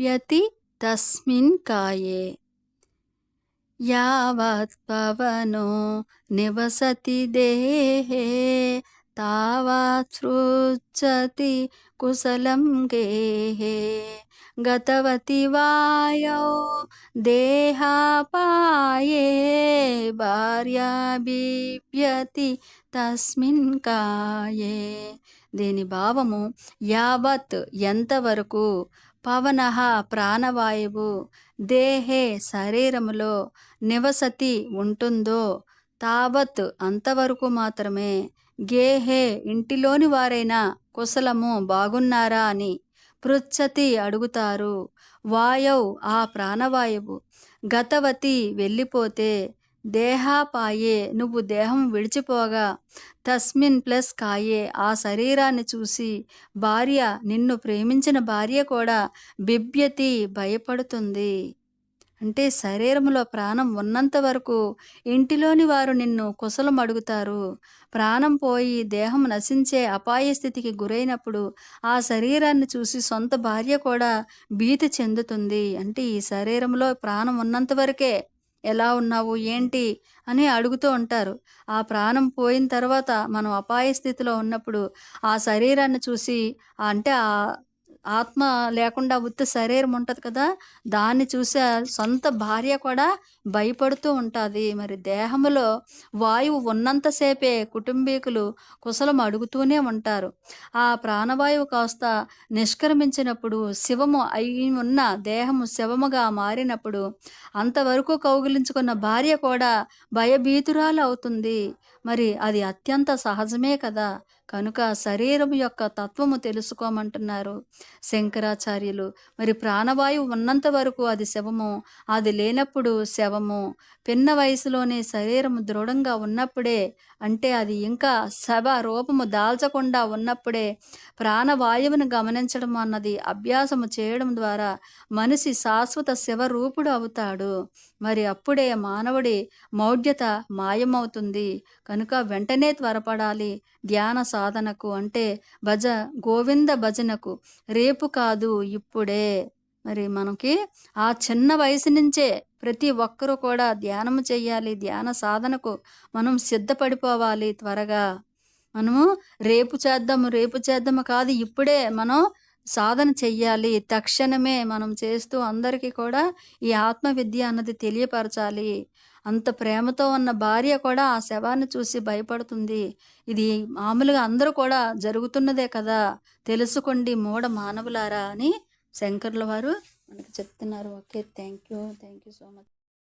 व्यति तस्मिन् काये। यावत् पवनो निवसति देहे तावत् सृच्छति कुशलं गेहे। गतवति वायौ देहापाये भार्या बिव्यति तस्मिन् काये। దీని భావము? యావత్ ఎంతవరకు? పవన ప్రాణవాయువు. దేహే శరీరములో నివసతి ఉంటుందో తావత్ అంతవరకు మాత్రమే. గేహే ఇంటిలోని వారైనా కుశలము బాగున్నారా అని పృచ్చతి అడుగుతారు. వాయవ్ ఆ ప్రాణవాయువు. గతవతి వెళ్ళిపోతే దేహాపాయే నువ్వు దేహం విడిచిపోగా. తస్మిన్ ప్లస్ కాయే ఆ శరీరాన్ని చూసి. భార్య నిన్ను ప్రేమించిన భార్య కూడా బిభ్యతి భయపడుతుంది. అంటే శరీరంలో ప్రాణం ఉన్నంత వరకు ఇంటిలోని వారు నిన్ను కుశలం అడుగుతారు ప్రాణం పోయి దేహం నశించే అపాయ స్థితికి గురైనప్పుడు ఆ శరీరాన్ని చూసి సొంత భార్య కూడా భీతి చెందుతుంది. అంటే ఈ శరీరంలో ప్రాణం ఉన్నంత వరకే ఎలా ఉన్నావు? ఏంటి? అని అడుగుతూ ఉంటారు. ఆ ప్రాణం పోయిన తర్వాత మనం అపాయ స్థితిలో ఉన్నప్పుడు ఆ శరీరాన్ని చూసి అంటే ఆ ఆత్మ లేకుండా ఉత్త శరీరం ఉంటుంది కదా దాన్ని చూసే సొంత భార్య కూడా భయపడుతూ ఉంటుంది. మరి దేహంలో వాయువు ఉన్నంతసేపే కుటుంబీకులు కుశలం అడుగుతూనే ఉంటారు. ఆ ప్రాణవాయువు కాస్త నిష్క్రమించినప్పుడు శివము అయి ఉన్న దేహము శివముగా మారినప్పుడు అంతవరకు కౌగిలించుకున్న భార్య కూడా భయభీతురాలు అవుతుంది. మరి అది అత్యంత సహజమే కదా. కనుక శరీరం యొక్క తత్వము తెలుసుకోమంటున్నారు. శంకరాచార్యులు. మరి ప్రాణవాయువు ఉన్నంత వరకు అది శవము అది లేనప్పుడు శవము పిన్న వయసులోనే శరీరము దృఢంగా ఉన్నప్పుడే అంటే అది ఇంకా శవ రూపము దాల్చకుండా ఉన్నప్పుడే ప్రాణవాయువును గమనించడం అన్నది అభ్యాసము చేయడం ద్వారా మనిషి శాశ్వత శివరూపుడు అవుతాడు. మరి అప్పుడే మానవుడి మౌఢ్యత మాయమవుతుంది. కనుక వెంటనే త్వరపడాలి ధ్యాన సాధనకు అంటే భజ గోవింద భజనకు. రేపు కాదు ఇప్పుడే. మరి మనకి ఆ చిన్న వయసు నుంచే ప్రతి ఒక్కరూ కూడా ధ్యానం చేయాలి ధ్యాన సాధనకు మనం సిద్ధపడిపోవాలి త్వరగా. మనము రేపు చేద్దాము రేపు చేద్దాము కాదు ఇప్పుడే మనం సాధన చెయ్యాలి. తక్షణమే మనం చేస్తూ అందరికీ కూడా ఈ ఆత్మ విద్య అన్నది తెలియపరచాలి. అంత ప్రేమతో ఉన్న భార్య కూడా ఆ శవాన్ని చూసి భయపడుతుంది. ఇది మామూలుగా అందరూ కూడా జరుగుతున్నదే కదా. తెలుసుకోండి మూఢ మానవులారా అని శంకర్ల వారు మనకి చెప్తున్నారు. Okay thank you thank you so much